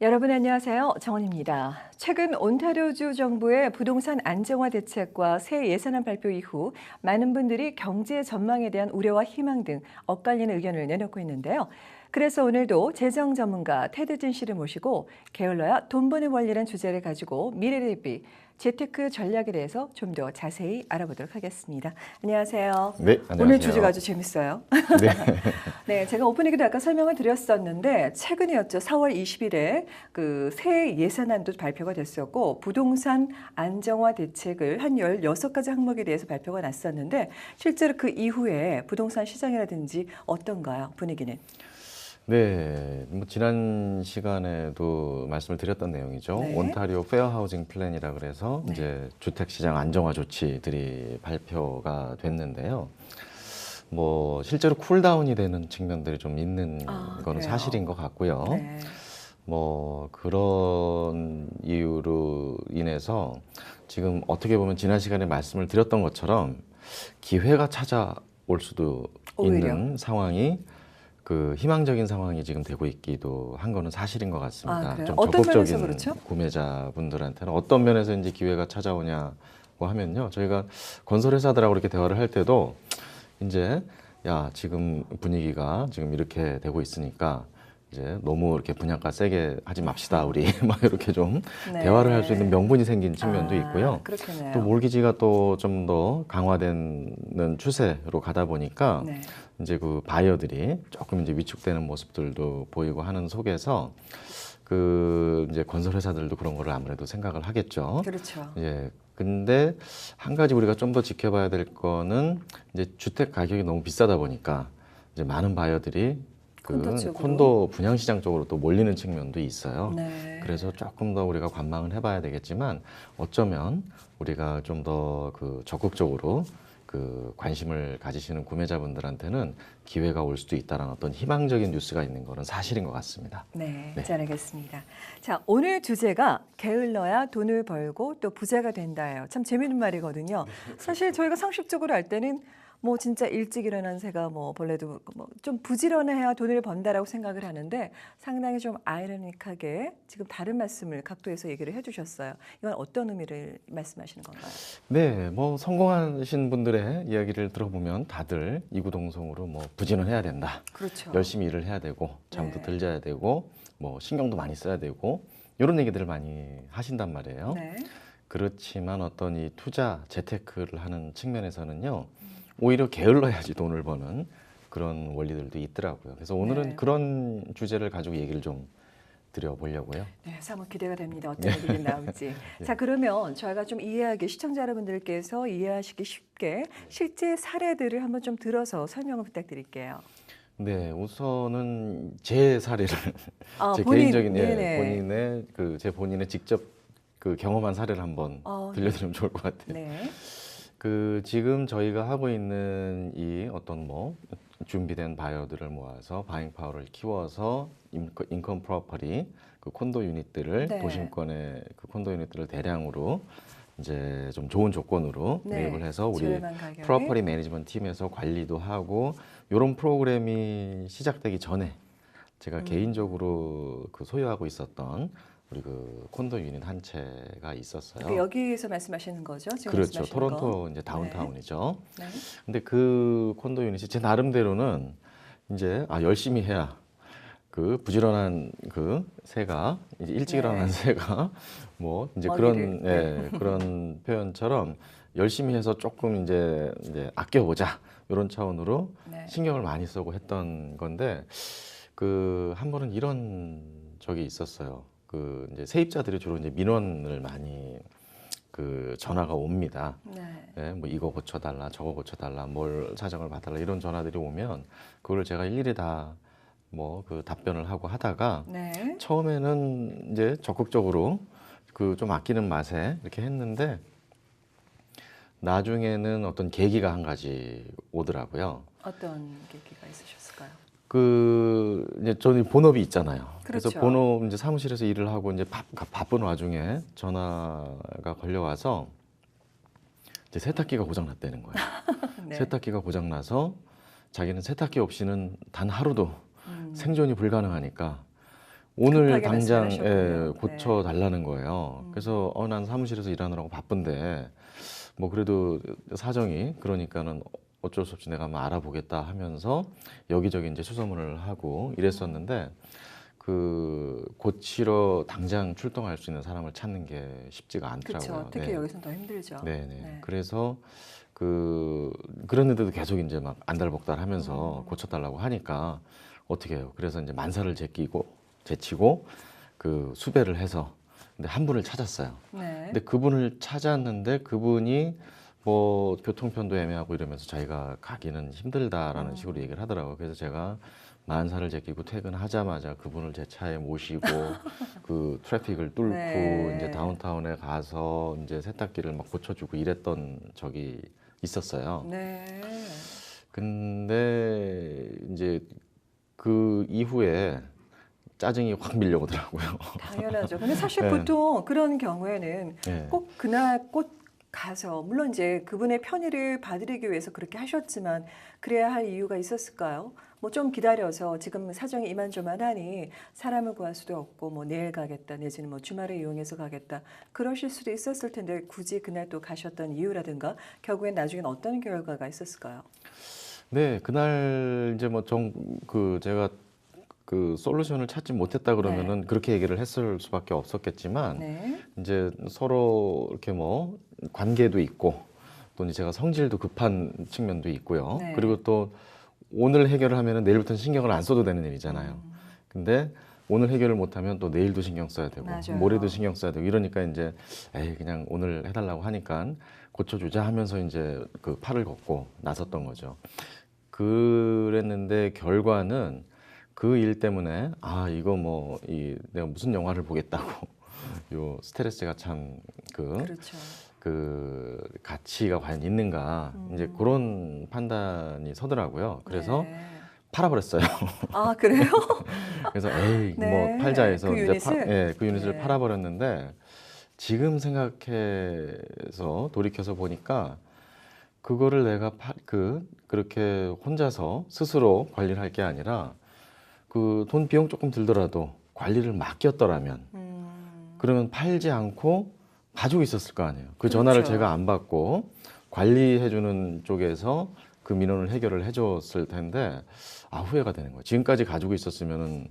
여러분 안녕하세요. 정원입니다. 최근 온타리오주 정부의 부동산 안정화 대책과 새 예산안 발표 이후 많은 분들이 경제 전망에 대한 우려와 희망 등 엇갈리는 의견을 내놓고 있는데요. 그래서 오늘도 재정 전문가 테드진 씨를 모시고 게을러야 돈 버는 원리란 주제를 가지고 미래 대비 재테크 전략에 대해서 좀 더 자세히 알아보도록 하겠습니다. 안녕하세요. 네, 안녕하세요. 오늘 주제가 아주 재밌어요. 네. 네, 제가 오프닝에도 아까 설명을 드렸었는데 최근이었죠. 4월 20일에 그 새 예산안도 발표가 됐었고 부동산 안정화 대책을 한 16가지 항목에 대해서 발표가 났었는데 실제로 그 이후에 부동산 시장이라든지 어떤가요? 분위기는? 네, 뭐 지난 시간에도 말씀을 드렸던 내용이죠. 네. 온타리오 페어 하우징 플랜이라 그래서 네. 이제 주택 시장 안정화 조치들이 발표가 됐는데요. 뭐 실제로 쿨다운이 되는 측면들이 좀 있는 아, 거는 그래요? 사실인 것 같고요. 네. 뭐 그런 이유로 인해서 지금 어떻게 보면 지난 시간에 말씀을 드렸던 것처럼 기회가 찾아올 수도 오히려? 있는 상황이 그 희망적인 상황이 지금 되고 있기도 한 거는 사실인 것 같습니다. 아? 좀 적극적인 그렇죠? 구매자분들한테는 어떤 면에서 이제 기회가 찾아오냐고 하면요. 저희가 건설회사들하고 이렇게 대화를 할 때도 이제 야 지금 분위기가 지금 이렇게 되고 있으니까 이제 너무 이렇게 분양가 세게 하지 맙시다 우리 막 이렇게 좀 네. 대화를 할 수 있는 명분이 생긴 측면도 아, 있고요. 그렇겠네요. 또 몰기지가 또 좀 더 강화되는 추세로 가다 보니까 네. 이제 그 바이어들이 조금 이제 위축되는 모습들도 보이고 하는 속에서 그 이제 건설 회사들도 그런 거를 아무래도 생각을 하겠죠. 그렇죠. 예. 근데 한 가지 우리가 좀 더 지켜봐야 될 거는 이제 주택 가격이 너무 비싸다 보니까 이제 많은 바이어들이 그 콘도 쪽으로. 콘도 분양 시장 쪽으로 또 몰리는 측면도 있어요. 네. 그래서 조금 더 우리가 관망을 해봐야 되겠지만 어쩌면 우리가 좀 더 그 적극적으로 그 관심을 가지시는 구매자분들한테는 기회가 올 수도 있다는 어떤 희망적인 뉴스가 있는 거는 사실인 것 같습니다. 네, 네. 잘 알겠습니다. 자, 오늘 주제가 게을러야 돈을 벌고 또 부자가 된다예요. 참 재미있는 말이거든요. 사실 저희가 상식적으로 할 때는 뭐 진짜 일찍 일어난 새가 뭐 벌레도 뭐 좀 부지런해야 돈을 번다라고 생각을 하는데 상당히 좀 아이러니하게 지금 다른 말씀을 각도에서 얘기를 해주셨어요. 이건 어떤 의미를 말씀하시는 건가요? 네, 뭐 성공하신 분들의 이야기를 들어보면 다들 이구동성으로 뭐 부지런해야 된다. 그렇죠. 열심히 일을 해야 되고 잠도 네. 덜 자야 되고 뭐 신경도 많이 써야 되고 이런 얘기들을 많이 하신단 말이에요. 네. 그렇지만 어떤 이 투자 재테크를 하는 측면에서는요 오히려 게을러야지 돈을 버는 그런 원리들도 있더라고요. 그래서 오늘은 네. 그런 주제를 가지고 얘기를 좀 드려보려고요. 네, 사뭇 기대가 됩니다. 어떤 얘기가 나올지. 자, 그러면 저희가 좀 이해하기 시청자 여러분들께서 이해하시기 쉽게 실제 사례들을 한번 좀 들어서 설명을 부탁드릴게요. 네, 우선은 제 사례를 아, 제 본인, 개인적인 예. 본인의 그 제 본인의 직접 그 경험한 사례를 한번 어, 들려드리면 좋을 것 같아요. 네. 그 지금 저희가 하고 있는 이 어떤 뭐 준비된 바이어들을 모아서 바잉 파워를 키워서 인컴 프로퍼리 그 콘도 유닛들을 네. 도심권의 그 콘도 유닛들을 대량으로 이제 좀 좋은 조건으로 네. 매입을 해서 우리. 프로퍼리 매니지먼트 팀에서 관리도 하고 이런 프로그램이 시작되기 전에 제가 음. 개인적으로 그 소유하고 있었던 우리 그 콘도 유닛 한 채가 있었어요. 그 여기서 말씀하시는 거죠? 지금 그렇죠. 말씀하시는 토론토 거? 이제 다운타운이죠. 네. 근데 그 콘도 유닛이 제 나름대로는 이제 아 열심히 해야 그 부지런한 그 새가 이제 일찍 네. 일어난 새가 뭐 이제 먹이를. 그런 예, 그런 표현처럼 열심히 해서 조금 이제 이제 아껴보자 이런 차원으로 네. 신경을 많이 쓰고 했던 건데 그 한 번은 이런 적이 있었어요. 그 이제 세입자들이 주로 이제 민원을 많이 그 전화가 옵니다. 네. 네, 뭐 이거 고쳐달라, 저거 고쳐달라, 뭘 사정을 봐달라 이런 전화들이 오면 그걸 제가 일일이 다 뭐 그 답변을 하고 하다가 네. 처음에는 이제 적극적으로 그 좀 아끼는 맛에 이렇게 했는데 나중에는 어떤 계기가 한 가지 오더라고요. 어떤 계기가 있으셨을까요? 그 이제 저는 본업이 있잖아요. 그래서 그렇죠. 본업 이제 사무실에서 일을 하고 이제 바, 바쁜 와중에 전화가 걸려와서 이제 세탁기가 고장 났다는 거예요. 네. 세탁기가 고장 나서 자기는 세탁기 없이는 단 하루도 음. 생존이 불가능하니까 오늘 당장 예. 네. 고쳐 달라는 거예요. 음. 그래서 어, 난 사무실에서 일하느라고 바쁜데 뭐 그래도 사정이 그러니까는 어쩔 수 없이 내가 한번 알아보겠다 하면서 여기저기 이제 수소문을 하고 이랬었는데 그 고치러 당장 출동할 수 있는 사람을 찾는 게 쉽지가 않더라고요. 그렇죠. 특히 네. 여기서는 더 힘들죠. 네네. 네. 그래서 그 그랬는데도 계속 이제 막 안달복달하면서 음. 고쳐달라고 하니까 어떻게 해요? 그래서 이제 만사를 제끼고 제치고 그 수배를 해서 근데 한 분을 찾았어요. 네. 근데 그분을 찾았는데 그분이 뭐 교통편도 애매하고 이러면서 자기가 가기는 힘들다라는 음. 식으로 얘기를 하더라고요. 그래서 제가 만사를 제끼고 퇴근하자마자 그분을 제 차에 모시고 그 트래픽을 뚫고 네. 이제 다운타운에 가서 이제 세탁기를 막 고쳐주고 이랬던 적이 있었어요. 네. 근데 이제 그 이후에 짜증이 확 밀려오더라고요. 당연하죠. 근데 사실 네. 보통 그런 경우에는 네. 꼭 그날 꼭 가서 물론 이제 그분의 편의를 봐드리기 위해서 그렇게 하셨지만 그래야 할 이유가 있었을까요? 뭐 좀 기다려서 지금 사정이 이만저만하니 사람을 구할 수도 없고 뭐 내일 가겠다 내지는 뭐 주말에 이용해서 가겠다 그러실 수도 있었을 텐데 굳이 그날 또 가셨던 이유라든가 결국엔 나중엔 어떤 결과가 있었을까요? 네, 그날 이제 뭐 정 그 제가 그 솔루션을 찾지 못했다 그러면은 그렇게 얘기를 했을 수밖에 없었겠지만 네. 이제 서로 이렇게 뭐 관계도 있고 또 이제 제가 성질도 급한 측면도 있고요. 네. 그리고 또 오늘 해결을 하면은 내일부터는 신경을 안 써도 되는 일이잖아요. 음, 근데 오늘 해결을 못하면 또 내일도 신경 써야 되고 맞아요. 모레도 신경 써야 되고 이러니까 이제 에이 그냥 오늘 해달라고 하니까 고쳐주자 하면서 이제 그 팔을 걷고 나섰던 거죠. 그랬는데 결과는 그 일 때문에 아 이거 뭐 이 내가 무슨 영화를 보겠다고 요 스트레스가 참그 그렇죠. 그 가치가 과연 있는가 이제 음. 그런 판단이 서더라고요. 그래서 네. 팔아버렸어요. 아 그래요? 그래서 에이 네. 뭐 팔자 해서 그 이제? 파, 예, 그 유닛을 네. 팔아버렸는데 지금 생각해서 돌이켜서 보니까 그거를 내가 파, 그 그렇게 혼자서 스스로 관리를 할 게 아니라 그 돈 비용 조금 들더라도 관리를 맡겼더라면 음, 그러면 팔지 않고 가지고 있었을 거 아니에요. 그 전화를 그렇죠. 제가 안 받고 관리해주는 쪽에서 그 민원을 해결을 해줬을 텐데 아 후회가 되는 거예요. 지금까지 가지고 있었으면은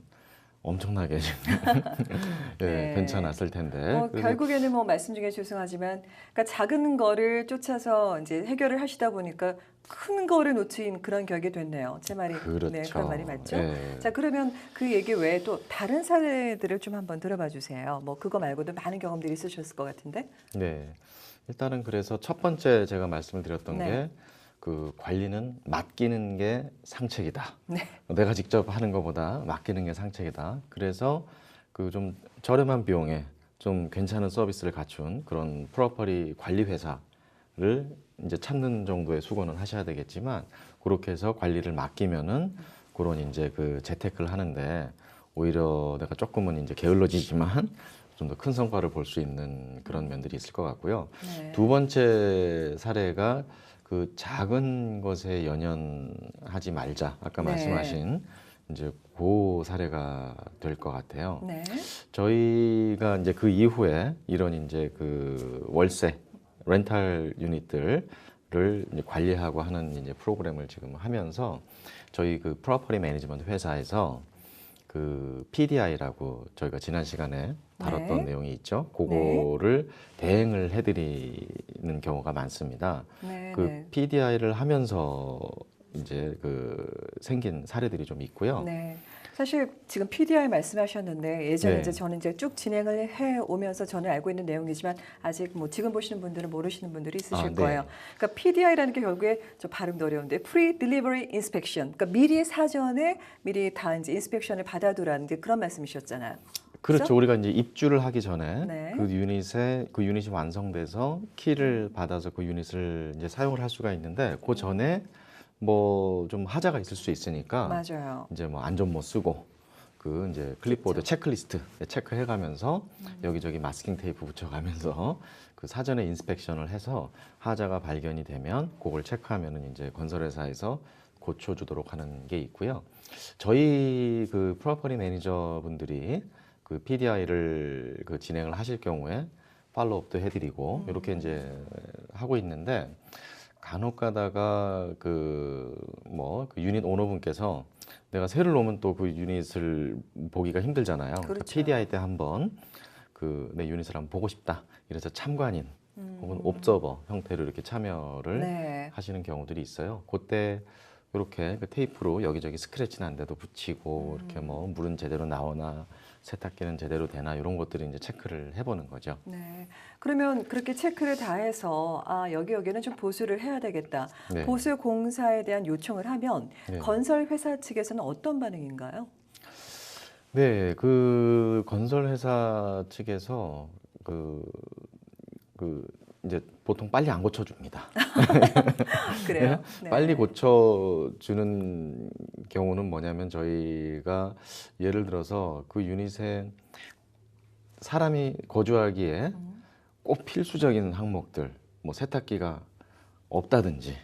엄청나게 예, 네. 괜찮았을 텐데. 뭐 그래서 결국에는 뭐 말씀 중에 죄송하지만 그러니까 작은 거를 쫓아서 이제 해결을 하시다 보니까 큰 거를 놓친 그런 격이 됐네요. 제 말이 그렇죠. 네, 그런 말이 맞죠? 예. 자 그러면 그 얘기 외에 또 다른 사례들을 좀 한번 들어봐 주세요. 뭐 그거 말고도 많은 경험들이 있으셨을 것 같은데. 네. 일단은 그래서 첫 번째 제가 말씀을 드렸던 네. 게 그 관리는 맡기는 게 상책이다. 네. 내가 직접 하는 것보다 맡기는 게 상책이다. 그래서 그 좀 저렴한 비용에 좀 괜찮은 서비스를 갖춘 그런 프로퍼리 관리 회사를 이제 찾는 정도의 수고는 하셔야 되겠지만 그렇게 해서 관리를 맡기면은 그런 이제 그 재테크를 하는데 오히려 내가 조금은 이제 게을러지지만 좀 더 큰 성과를 볼 수 있는 그런 면들이 있을 것 같고요. 네. 두 번째 사례가 그 작은 것에 연연하지 말자. 아까 네. 말씀하신 이제 그 사례가 될 것 같아요. 네. 저희가 이제 그 이후에 이런 이제 그 월세 렌탈 유닛들을 이제 관리하고 하는 이제 프로그램을 지금 하면서 저희 그 프로퍼리 매니지먼트 회사에서 그 PDI라고 저희가 지난 시간에 다뤘던 네. 내용이 있죠. 그거를 대행을 해드리는 경우가 많습니다. 네. 그 네. PDI를 하면서 이제 그 생긴 사례들이 좀 있고요. 네. 사실 지금 PDI 말씀하셨는데 예전에 네. 이제 저는 이제 쭉 진행을 해 오면서 저는 알고 있는 내용이지만 아직 뭐 지금 보시는 분들은 모르시는 분들이 있으실 아, 네. 거예요. 그러니까 PDI라는 게 결국에 저 발음도 어려운데 Pre-Delivery Inspection. 그러니까 미리 사전에 미리 다 이제 인스펙션을 받아두라는 이제 그런 말씀이셨잖아요. 그렇죠. 그죠? 우리가 이제 입주를 하기 전에 네. 그 유닛에 그 유닛이 완성돼서 키를 받아서 그 유닛을 이제 사용을 할 수가 있는데 그 전에 뭐 좀 하자가 있을 수 있으니까 맞아요. 이제 뭐 안전모 쓰고 그 이제 클립보드 체크리스트 체크해 가면서 여기저기 마스킹 테이프 붙여 가면서 그 사전에 인스펙션을 해서 하자가 발견이 되면 그걸 체크하면은 이제 건설회사에서 고쳐 주도록 하는 게 있고요. 저희 그 프로퍼리 매니저 분들이 그 PDI를 그 진행을 하실 경우에 팔로우업도 해드리고 음. 이렇게 이제 하고 있는데 간혹 가다가 그 뭐 그 유닛 오너분께서 내가 새를 놓으면 또 그 유닛을 보기가 힘들잖아요. 그러니까 그렇죠. PDI 때 한번 그 내 유닛을 한번 보고 싶다. 이래서 참관인 음. 혹은 옵저버 형태로 이렇게 참여를 네. 하시는 경우들이 있어요. 그때 이렇게 그 테이프로 여기저기 스크래치 난 데도 붙이고 이렇게 음. 뭐 물은 제대로 나오나 세탁기는 제대로 되나 이런 것들을 이제 체크를 해보는 거죠. 네. 그러면 그렇게 체크를 다 해서 아, 여기 여기는 좀 보수를 해야 되겠다. 네. 보수 공사에 대한 요청을 하면 네. 건설 회사 측에서는 어떤 반응인가요? 네, 그 건설 회사 측에서 그, 그 이제 보통 빨리 안 고쳐줍니다. 그래요? 네. 빨리 고쳐주는 경우는 뭐냐면 저희가 예를 들어서 그 유닛에 사람이 거주하기에 음. 꼭 필수적인 항목들, 뭐 세탁기가 없다든지,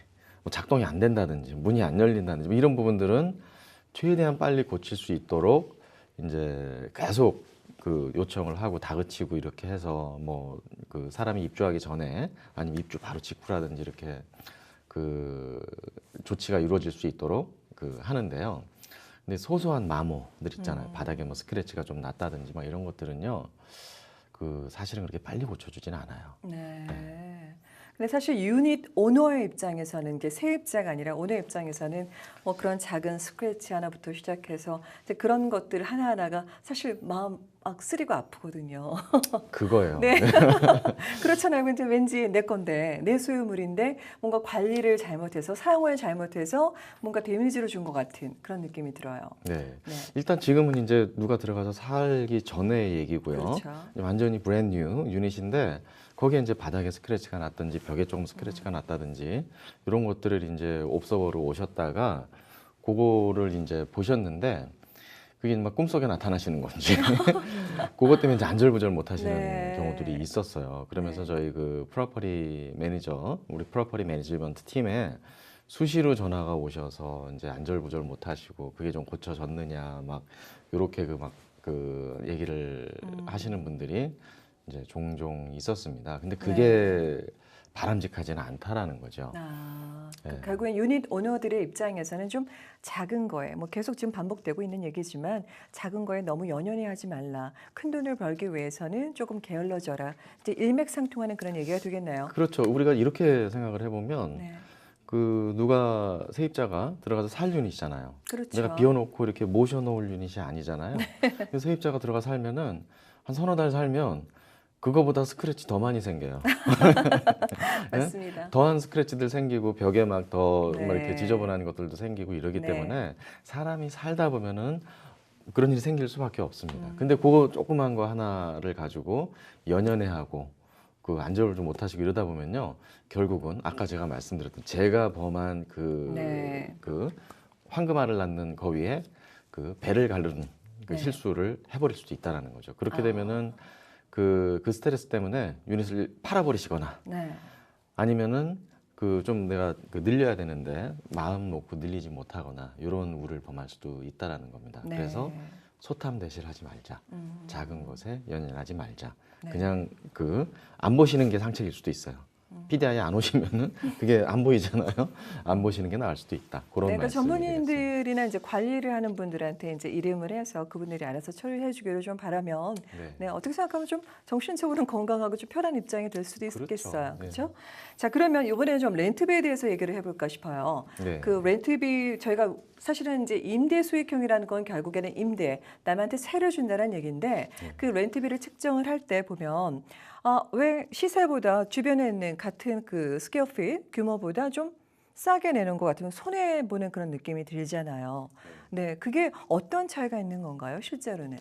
뭐 작동이 안 된다든지, 문이 안 열린다든지 뭐 이런 부분들은 최대한 빨리 고칠 수 있도록 이제 계속 그 요청을 하고 다그치고 이렇게 해서 뭐 그 사람이 입주하기 전에 아니면 입주 바로 직후라든지 이렇게 그 조치가 이루어질 수 있도록 그 하는데요. 근데 소소한 마모들 있잖아요. 음. 바닥에 뭐 스크래치가 좀 났다든지 막 이런 것들은요. 그 사실은 그렇게 빨리 고쳐주지는 않아요. 네. 근데 사실 유닛 오너의 입장에서는 이게 세입자가 아니라 오너 입장에서는 뭐 그런 작은 스크래치 하나부터 시작해서 이제 그런 것들 하나하나가 사실 마음 막 쓰리고 아프거든요. 그거예요. 네. 그렇잖아요. 근데 왠지 내 건데 내 소유물인데 뭔가 관리를 잘못해서 사용을 잘못해서 뭔가 데미지를 준 것 같은 그런 느낌이 들어요. 네. 네. 일단 지금은 이제 누가 들어가서 살기 전의 얘기고요. 그렇죠. 완전히 브랜뉴 유닛인데 거기에 이제 바닥에 스크래치가 났든지 벽에 조금 스크래치가 났다든지 이런 것들을 이제 옵서버로 오셨다가 그거를 이제 보셨는데 그게 막 꿈속에 나타나시는 건지 그것 때문에 이제 안절부절 못 하시는 네. 경우들이 있었어요. 그러면서 네. 저희 그 프로퍼리 매니저 우리 프로퍼리 매니지먼트 팀에 수시로 전화가 오셔서 이제 안절부절 못 하시고 그게 좀 고쳐졌느냐 막 요렇게 그 막그 얘기를 음. 하시는 분들이 이제 종종 있었습니다. 근데 그게 바람직하지는 않다라는 거죠. 아, 그 네. 결국엔 유닛 오너들의 입장에서는 좀 작은 거에 뭐 계속 지금 반복되고 있는 얘기지만 작은 거에 너무 연연해 하지 말라. 큰 돈을 벌기 위해서는 조금 게을러져라. 이제 일맥상통하는 그런 얘기가 되겠네요. 그렇죠. 우리가 이렇게 생각을 해보면 네. 그 누가 세입자가 들어가서 살 유닛이잖아요. 그렇죠. 내가 비워놓고 이렇게 모셔놓을 유닛이 아니잖아요. 그래서 세입자가 들어가 살면은 한 서너 달 살면 그거보다 스크래치 더 많이 생겨요. 네? 맞습니다. 더한 스크래치들 생기고 벽에 막더 네. 이렇게 지저분한 것들도 생기고 이러기 네. 때문에 사람이 살다 보면은 그런 일이 생길 수밖에 없습니다. 음. 근데 그거 조그만 거 하나를 가지고 연연해 하고 그 안절을 좀 못하시고 이러다 보면요 결국은 아까 제가 말씀드렸던 제가 범한 그, 네. 그 황금알을 낳는 거위에 그 배를 가르는 그 네. 실수를 해버릴 수도 있다라는 거죠. 그렇게 아. 되면은 그, 그 스트레스 때문에 유닛을 팔아버리시거나 네. 아니면은 그 좀 내가 그 늘려야 되는데 마음 놓고 늘리지 못하거나 이런 우를 범할 수도 있다라는 겁니다. 네. 그래서 소탐 대실하지 말자. 음. 작은 것에 연연하지 말자. 네. 그냥 그 안 보시는 게 상책일 수도 있어요. 음. PDI 안 오시면은 그게 안 보이잖아요. 안 보시는 게 나을 수도 있다. 그런 네, 그러니까. 전문인들이나 이제 관리를 하는 분들한테 이제 이름을 해서 그분들이 알아서 처리해 주기를 좀 바라면 네. 네, 어떻게 생각하면 좀 정신적으로는 건강하고 좀 편한 입장이 될 수도 그렇죠. 있겠어요. 네. 그렇죠? 자, 그러면 이번에는 좀 렌트비에 대해서 얘기를 해 볼까 싶어요. 네. 그 렌트비 저희가 사실은 이제 임대 수익형이라는 건 결국에는 임대 남한테 세를 준다는 얘기인데 네. 그 렌트비를 측정을 할 때 보면 아, 왜 시세보다 주변에 있는 같은 그 스퀘어핏 규모보다 좀 싸게 내는 것 같으면 손해 보는 그런 느낌이 들잖아요. 네, 그게 어떤 차이가 있는 건가요, 실제로는?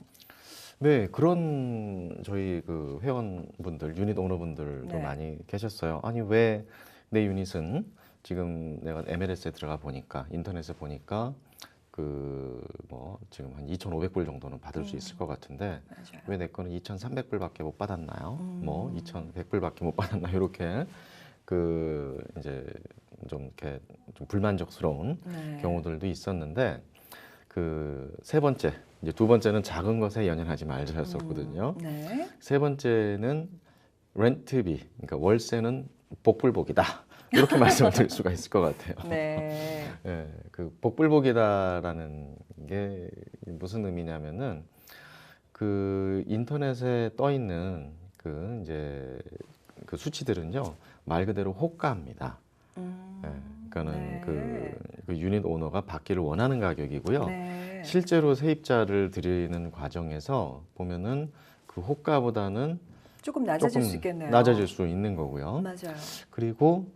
네, 그런 저희 그 회원분들, 유닛 오너분들도 네. 많이 계셨어요. 아니 왜 내 유닛은 지금 내가 MLS에 들어가 보니까 인터넷에 보니까 그 뭐 지금 한 2,500불 정도는 받을 수 음. 있을 것 같은데. 왜 내 거는 2,300불밖에 못 받았나요? 음. 뭐 2,100불밖에 못 받았나 이렇게 그 이제 좀 이렇게 좀 불만족스러운 네. 경우들도 있었는데 그 세 번째 이제 두 번째는 작은 것에 연연하지 말자였었거든요. 음, 네. 세 번째는 렌트비, 그러니까 월세는 복불복이다. 이렇게 말씀을 드릴 수가 있을 것 같아요. 네. 예, 그 복불복이다라는 게 무슨 의미냐면은 그 인터넷에 떠 있는 그 이제 그 수치들은요 말 그대로 호가입니다. 음, 예, 그러니까는 네. 그, 그 유닛 오너가 받기를 원하는 가격이고요. 네. 실제로 세입자를 드리는 과정에서 보면은 그 호가보다는 조금 낮아질 조금 수 있겠네요. 낮아질 수 있는 거고요. 맞아요. 그리고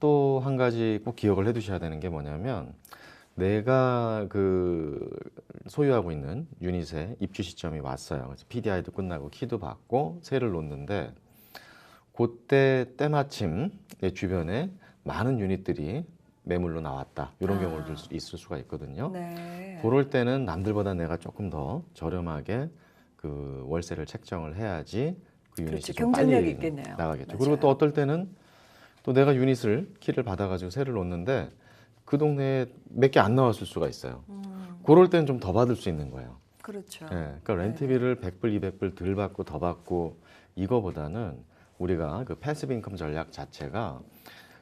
또 한 가지 꼭 기억을 해 두셔야 되는 게 뭐냐면 내가 그 소유하고 있는 유닛의 입주 시점이 왔어요. 그래서 PDI도 끝나고 키도 받고 세를 놓는데 그때 때마침 내 주변에 많은 유닛들이 매물로 나왔다. 이런 아. 경우도 있을 수가 있거든요. 네. 그럴 때는 남들보다 내가 조금 더 저렴하게 그 월세를 책정을 해야지 그 유닛이 그렇죠. 좀 경쟁력이 빨리 있겠네요. 나가겠죠. 맞아요. 그리고 또 어떨 때는 또 내가 유닛을 키를 받아가지고 세를 놓는데 그 동네에 몇 개 안 나왔을 수가 있어요. 음, 그럴 때는 좀 더 받을 수 있는 거예요. 그렇죠. 예, 그러니까 렌트비를 100불, 200불 덜 받고 더 받고 이거보다는 우리가 그 패시브 인컴 전략 자체가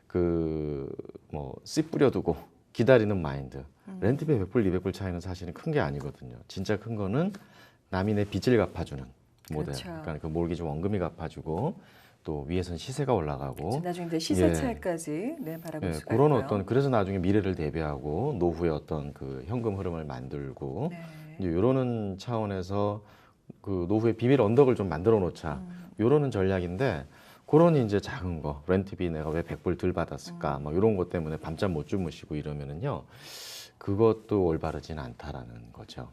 그 그뭐 씨 뿌려두고 기다리는 마인드. 음. 렌트비 100불, 200불 차이는 사실은 큰 게 아니거든요. 진짜 큰 거는 남이 내 빚을 갚아주는 모델. 그렇죠. 그러니까 그 몰기지 원금이 갚아주고 또 위에선 시세가 올라가고 나중에 이제 시세 차이까지 네, 바라볼 예, 수가 그런 있고요. 어떤 그래서 나중에 미래를 대비하고 노후의 어떤 그 현금 흐름을 만들고 네. 이제 이러는 차원에서 그 노후의 비밀 언덕을 좀 만들어 놓자. 음. 요러는 전략인데 그런 이제 작은 거 렌트비 내가 왜 100불 덜 받았을까 음. 뭐 이런 것 때문에 밤잠 못 주무시고 이러면은요 그것도 올바르진 않다라는 거죠.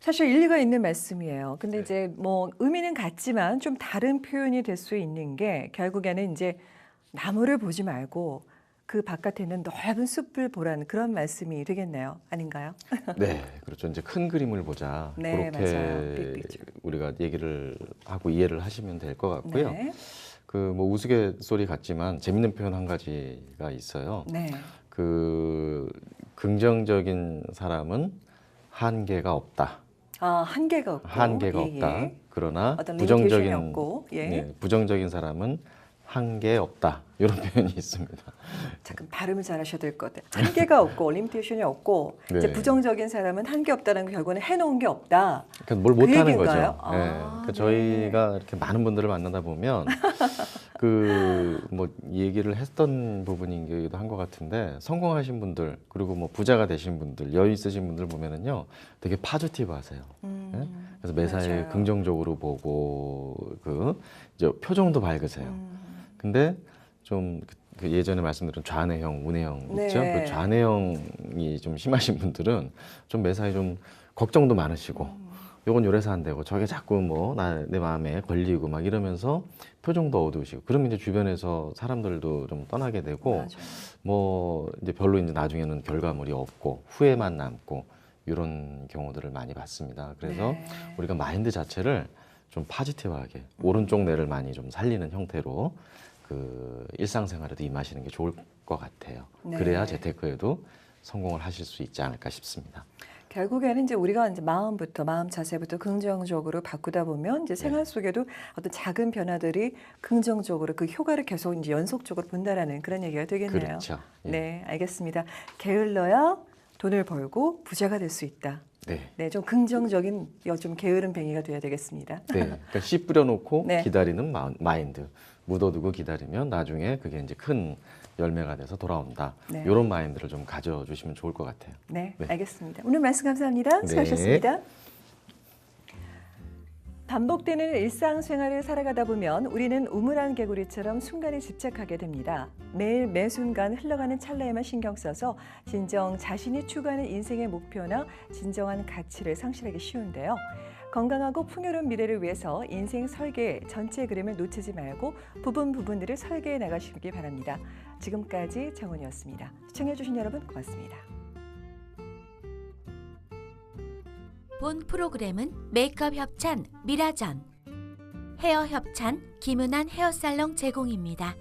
사실 일리가 있는 말씀이에요. 근데 네. 이제 뭐 의미는 같지만 좀 다른 표현이 될 수 있는 게 결국에는 이제 나무를 보지 말고 그 바깥에 있는 넓은 숲을 보라는 그런 말씀이 되겠네요. 아닌가요? 네, 그렇죠. 이제 큰 그림을 보자. 네, 그렇게 맞아요. 우리가 얘기를 하고 이해를 하시면 될 것 같고요. 네. 그뭐 우스갯소리 같지만 재밌는 표현 한 가지가 있어요. 네. 그 긍정적인 사람은 한계가 없다. 아, 한계가 없고. 한계가 예, 없다. 예. 그러나 어떤 부정적인 없고. 예. 네, 부정적인 사람은 한계 없다. 이런 표현이 있습니다. 잠깐 발음을 잘하셔야 될 것 같아요. 한계가 없고 리미테이션이 없고 이제 네. 부정적인 사람은 한계 없다는 거 결국은 해놓은 게 없다. 그러니까 뭘 못하는 거죠. 얘기인가요? 아, 네. 그러니까 네. 저희가 이렇게 많은 분들을 만나다 보면 그 뭐 얘기를 했던 부분이기도 한 것 같은데 성공하신 분들 그리고 뭐 부자가 되신 분들 여유 있으신 분들 보면은요 되게 파지티브하세요. 음, 네? 그래서 매사에. 긍정적으로 보고 그 이제 표정도 밝으세요. 음, 근데 좀 그 예전에 말씀드린 좌뇌형, 우뇌형 네. 있죠. 그 좌뇌형이 좀 심하신 분들은 좀 매사에 좀 걱정도 많으시고 음. 요건 요래서 안 되고 저게 자꾸 뭐나내 마음에 걸리고 막 이러면서 표정도 어두우시고 그러면 이제 주변에서 사람들도 좀 떠나게 되고 맞아요. 뭐 이제 별로 이제 나중에는 결과물이 없고 후회만 남고 이런 경우들을 많이 봤습니다. 그래서 네. 우리가 마인드 자체를 좀 파지티브하게 오른쪽 뇌를 많이 좀 살리는 형태로 그 일상생활에도 임하시는 게 좋을 것 같아요. 네. 그래야 재테크에도 성공을 하실 수 있지 않을까 싶습니다. 결국에는 이제 우리가 이제 마음부터 마음 자세부터 긍정적으로 바꾸다 보면 이제 생활 속에도 어떤 작은 변화들이 긍정적으로 그 효과를 계속 이제 연속적으로 본다라는 그런 얘기가 되겠네요. 그렇죠. 예. 네, 알겠습니다. 게을러야 돈을 벌고 부자가 될 수 있다. 네. 네, 좀 긍정적인 여- 좀 게으른 뱅이가 돼야 되겠습니다. 네. 그러니까 씨 뿌려놓고 네. 기다리는 마, 마인드. 묻어두고 기다리면 나중에 그게 이제 큰 열매가 돼서 돌아온다. 네. 이런 마인드를 좀 가져주시면 좋을 것 같아요. 네, 네. 알겠습니다. 오늘 말씀 감사합니다. 네. 수고하셨습니다. 반복되는 일상생활을 살아가다 보면 우리는 우물안 개구리처럼 순간에 집착하게 됩니다. 매일 매 순간 흘러가는 찰나에만 신경 써서 진정 자신이 추구하는 인생의 목표나 진정한 가치를 상실하기 쉬운데요. 건강하고 풍요로운 미래를 위해서 인생 설계 전체 그림을 놓치지 말고 부분 부분들을 설계해 나가시기 바랍니다. 지금까지 정원이었습니다. 시청해주신 여러분 고맙습니다. 본 프로그램은 메이크업 협찬 미라전 헤어 협찬 김은한 헤어살롱 제공입니다.